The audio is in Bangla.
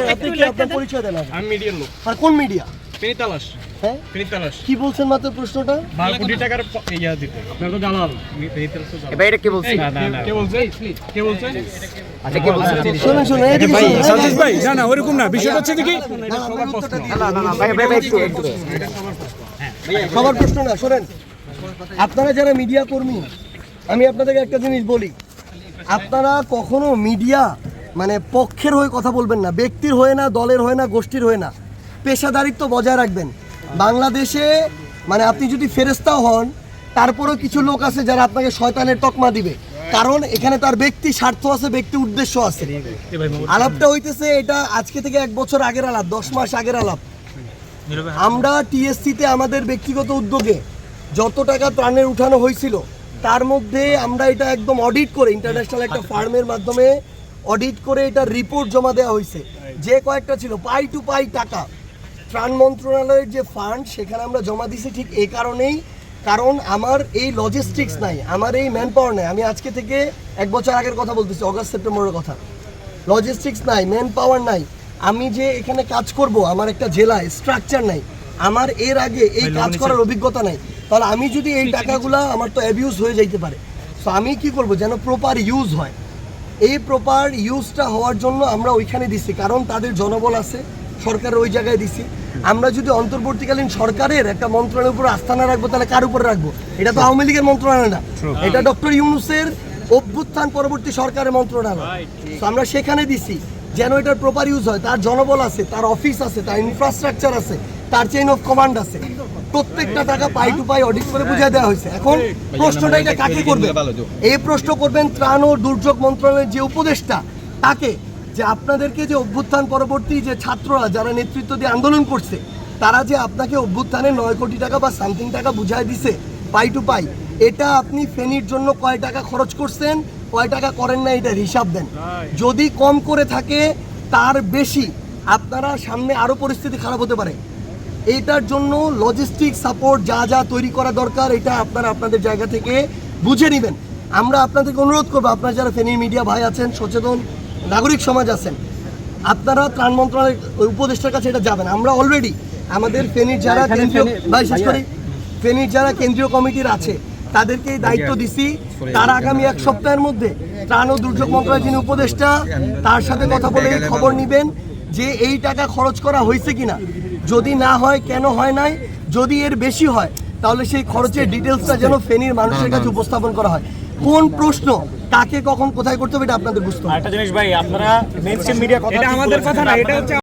আপনার আপনি কি আপনার পরিচয় দেন আমি মিডিয়ার লোক আর কোন মিডিয়া পেনি হ্যাঁ পেনি কি বলছেন মাত্র প্রশ্নটা বারো কোটি টাকার ইয়া দিতে আপনার তো দালাল পেনি তালাশ তো দালাল। এবার এটা কে বলছে না, না, না। কে বলছে কে বলছে আচ্ছা কে বলছে শুনুন শুনুন এদিকে শুনুন। সন্তোষ ভাই না না ওরকম না বিষয়টা হচ্ছে দেখি না, না, আপনার না না না ভাই ভাই ভাই, একটু একটু সবার প্রশ্ন না শোনেন আপনারা যারা মিডিয়া কর্মী আমি আপনাদেরকে একটা জিনিস বলি আপনারা কখনো মিডিয়া মানে পক্ষের হয়ে কথা বলবেন না ব্যক্তির হয়ে না দলের হয়ে না গোষ্ঠীর হয়ে না। পেশাদারিত্ব বজায় রাখবেন। বাংলাদেশে মানে আপনি যদি ফেরেস্তাও হন তারপরেও কিছু লোক আছে যারা আপনাকে শয়তানের তকমা দিবে। কারণ এখানে তার ব্যক্তি স্বার্থ আছে ব্যক্তি উদ্দেশ্য আছে। আলাপটা হইতেছে এটা আজকে থেকে এক বছর আগের আলাপ দশ মাস আগের আলাপ। আমরা টিএসসিতে আমাদের ব্যক্তিগত উদ্যোগে যত টাকা ত্রাণের উঠানো হয়েছিল তার মধ্যে আমরা এটা একদম অডিট করে ইন্টারন্যাশনাল একটা ফার্মের মাধ্যমে অডিট করে এটা রিপোর্ট জমা দেওয়া হয়েছে। যে কয়েকটা ছিল পাই টু পাই টাকা। ত্রাণ মন্ত্রণালয়ের যে ফান্ড সেখানে আমরা জমা দিছি ঠিক এই কারণেই। কারণ আমার এই লজিস্টিক্স নাই আমার এই ম্যান পাওয়ার নাই। আমি আজকে থেকে এক বছর আগের কথা বলতেছি অগস্ট সেপ্টেম্বরের কথা। লজিস্টিক্স নাই ম্যান পাওয়ার নাই। আমি যে এখানে কাজ করব আমার একটা জেলায় স্ট্রাকচার নাই। আমার এর আগে এই কাজ করার অভিজ্ঞতা নাই। তাহলে আমি যদি এই টাকাগুলা আমার তো অ্যাবিউজ হয়ে যাইতে পারে। সো আমি কি করব? যেন প্রপার ইউজ হয়। এই প্রপার ইউজটা হওয়ার জন্য আমরা ওইখানে দিছি কারণ তাদের জনবল আছে সরকারের ওই জায়গায় দিছি। আমরা যদি অন্তর্বর্তীকালীন সরকারের একটা মন্ত্রণালয়ের উপর আস্থা না রাখব তাহলে কার উপরে রাখব? এটা তো আওয়ামী লীগের মন্ত্রণালয় না। এটা ডক্টর ইউনুসের অভ্যুত্থান পরবর্তী সরকারের মন্ত্রণালয়। তো আমরা সেখানে দিছি যেন এটার প্রপার ইউজ হয়। তার জনবল আছে তার অফিস আছে তার ইনফ্রাস্ট্রাকচার আছে। তার চেইন অফ কমান্ড আছে। প্রত্যেকটা টাকা পাই টু পাই অডিট করে বুঝিয়ে দেওয়া হয়েছে। এখন প্রশ্নটা এটা কাকে করবে? এই প্রশ্ন করবেন ত্রাণ ও দুর্যোগ মন্ত্রণালয়ের যে উপদেষ্টা তাকে যে আপনাদেরকে যে অভ্যুত্থান পরবর্তী যে ছাত্ররা যারা নেতৃত্ব দিয়ে আন্দোলন করছে তারা যে আপনাকে অভ্যুত্থানে নয় কোটি টাকা বা সামথিং টাকা বুঝায় দিছে পাই টু পাই এটা আপনি ফেনির জন্য কয় টাকা খরচ করছেন কয় টাকা করেন না এটার হিসাব দেন। যদি কম করে থাকে তার বেশি আপনারা সামনে আরও পরিস্থিতি খারাপ হতে পারে। এইটার জন্য লজিস্টিক সাপোর্ট যা যা তৈরি করা দরকার এটা আপনারা আপনাদের জায়গা থেকে বুঝে নেবেন। আমরা আপনাদেরকে অনুরোধ করব আপনারা যারা ফেনীর মিডিয়া ভাই আছেন সচেতন নাগরিক সমাজ আছেন আপনারা ত্রাণ মন্ত্রণালয়ের উপদেষ্টার কাছে এটা যাবেন। আমরা অলরেডি আমাদের ফেনীর যারা কেন্দ্রীয় ভাই শেষ করি। ফেনীর যারা কেন্দ্রীয় কমিটির আছে তাদেরকে দায়িত্ব দিছি। তার আগামী এক সপ্তাহের মধ্যে ত্রাণ ও দুর্যোগ মন্ত্রণালয়ের যিনি উপদেষ্টা তার সাথে কথা বলে খবর নিবেন যে এই টাকা খরচ করা হয়েছে কিনা। যদি না হয় কেন হয় নাই? যদি এর বেশি হয় তাহলে সেই খরচের ডিটেলসটা যেন ফেনীর মানুষের কাছে উপস্থাপন করা হয়। কোন প্রশ্ন কাকে কখন কোথায় করতে হবে এটা আপনাদের বুঝতে হবে। একটা জিনিস ভাই আপনারা মেইনস্ট্রিম মিডিয়া কথা এটা আমাদের কথা না এটা হচ্ছে